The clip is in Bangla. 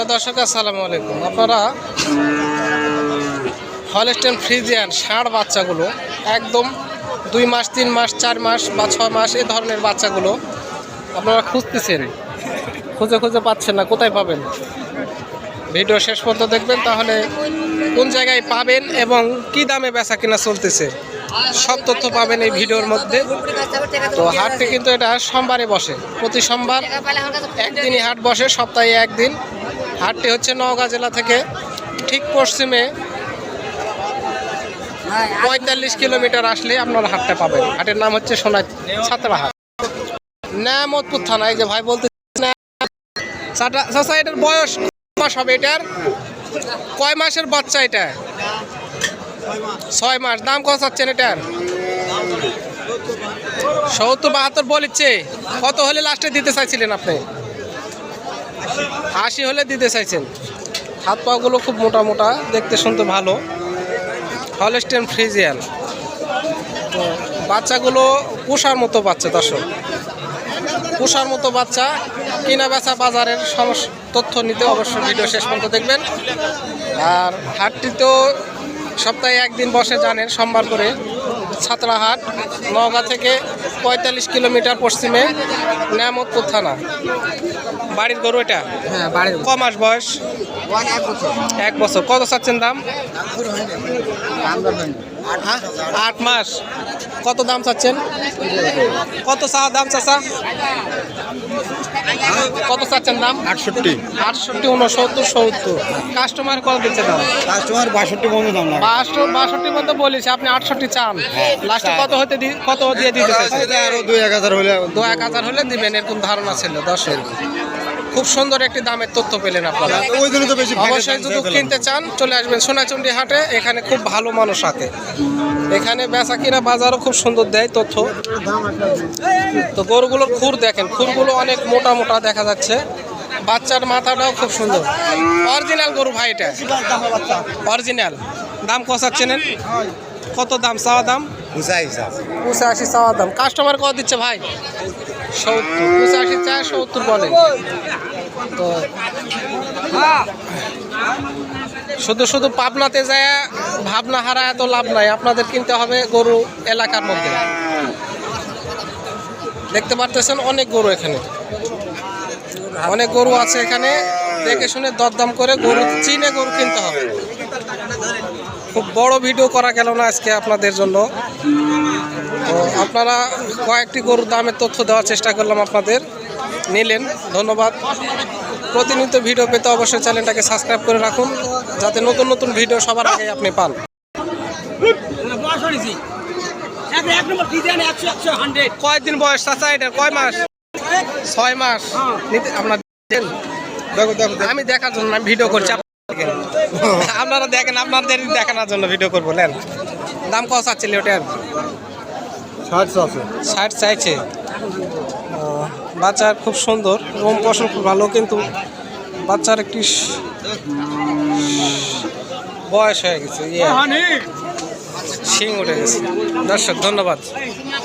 দর্শক, আসসালামু আলাইকুম। আপনারা হলস্টেন ফ্রিজিয়ান ষাঁড় বাচ্চাগুলো, একদম দুই মাস, তিন মাস, চার মাস বা ছয় মাস এ ধরনের বাচ্চাগুলো আপনারা খুঁজতেছেন। খুঁজে খুঁজে পাচ্ছেন না, কোথায় পাবেন? ভিডিও শেষ পর্যন্ত দেখবেন, তাহলে কোন জায়গায় পাবেন এবং কি দামে বেচা কিনা চলতেছে, সব তথ্য পাবেন এই ভিডিওর মধ্যে। তো হাটটি কিন্তু এটা সোমবারে বসে, প্রতি সোমবার একদিনই হাট বসে, সপ্তাহে একদিন। হাটটি হচ্ছে নওগাঁ জেলা থেকে ঠিক পশ্চিমে পঁয়তাল্লিশ কিলোমিটার আসলে আপনারা হাটটা পাবেন। হাটের নাম হচ্ছে সোনা ছাত্রা হাট। ন্যামতপুর থানা, এই যে ভাই বলতে এটার বয়স মাস হবে এটার? কয় মাসের বাচ্চা এটা? ছয় মাস। দাম কত চাচ্ছেন এটার? সত্তর বাহাত্তর বলিচ্ছে। কত হলে লাস্টে দিতে চাইছিলেন আপনি? আশি হলে দিতে চাইছেন। হাত পাগুলো খুব মোটা মোটা, দেখতে শুনতে ভালো। Holstein Friesian. তো বাচ্চাগুলো পোষার মতো বাচ্চা দর্শক। পোষার মতো বাচ্চা, কিনা বেচা বাজারের সমস্যা তথ্য নিতে অবশ্যই ভিডিও শেষ পর্যন্ত দেখবেন। আর হাটটি তো সপ্তাহে একদিন বসে জানেন, সোমবার করে ছাত্রাহাট নওগাঁ থেকে পঁয়তাল্লিশ কিলোমিটার পশ্চিমে নিয়ামতপুর থানা। বাড়ির গরু এটা? হ্যাঁ বাড়ির ক মাস বয়স? এক বছর। কত চাচ্ছেন দাম? আট মাস। কত দাম চাচ্ছেন? কত চা দাম চাচা? কত চাচ্ছেন দাম? আটষট্টি। আটষট্টি উনসত্তর সত্তর। কাস্টমার কত দিচ্ছে দাম? কাস্টমার বাষট্টি বন্ধু দাম বাষট্টি বাষট্টি মধ্যে বলেছি আপনি আটষট্টি চান। লাস্টে কত হতে কত দিয়ে দিতে দুই এক হাজার হলে দু এক হাজার হলে দিবেন এরকম ধারণা ছিল দর্শক। খুব সুন্দর একটি দামের তথ্য পেলেন আপনারা। ওই জন্য তো বেশি অবশ্যই যদি কিনতে চান চলে আসবেন সোনাচন্ডী হাটে এখানে খুব ভালো মানুষ আছে এখানে বেচা কিনা বাজারও খুব সুন্দর দেয় তথ্য। তো গরুগুলোর খুর দেখেন খুরগুলো অনেক মোটা মোটা দেখা যাচ্ছে। বাচ্চার মাথাটাও খুব সুন্দর। অরিজিনাল গরু ভাই এটা। অরিজিনাল। দাম কষাচ্ছেন? কত দাম চাওয়া দাম? বুঝাই পঁচাশি চাওয়া দাম। কাস্টমার কত দিচ্ছে ভাই? সত্তর বলে। তো শুধু শুধু পাবনাতে যায়, ভাবনা হারা এত লাভ নাই। আপনাদের কিনতে হবে গরু এলাকার মধ্যে। দেখতে পারতেছেন অনেক গরু এখানে। অনেক গরু আছে এখানে। দেখে শুনে দরদাম করে গরু চিনে গরু কিনতে হবে। খুব বড় ভিডিও করা গেল না আজকে আপনাদের জন্য। আপনারা কয়েকটি গরুর দামের তথ্য দেওয়ার চেষ্টা করলাম আপনাদের। নিলেন, ধন্যবাদ। প্রতিনিয়ত ভিডিও পেতে অবশ্যই চ্যানেলটাকে সাবস্ক্রাইব করে রাখুন, যাতে নতুন নতুন ভিডিও সবার আগে আপনি পান। কয়দিন বয়স চাচা এটা? কয় মাস? ছয় মাস। আপনার। আমি দেখার জন্য আমি ভিডিও করছি, আপনারা দেখেন। আপনাদের দেখানোর জন্য ভিডিও করব, নেন। দাম কত চাচ্ছিল ওটার? ষাট আছে। ষাট চাইছে। বাচ্চা বাচ্চার খুব সুন্দর এবং পশন খুব ভালো কিন্তু বাচ্চার একটি বয়স হয়ে গেছে ইয়ে। শিং উঠে গেছে। দর্শক ধন্যবাদ।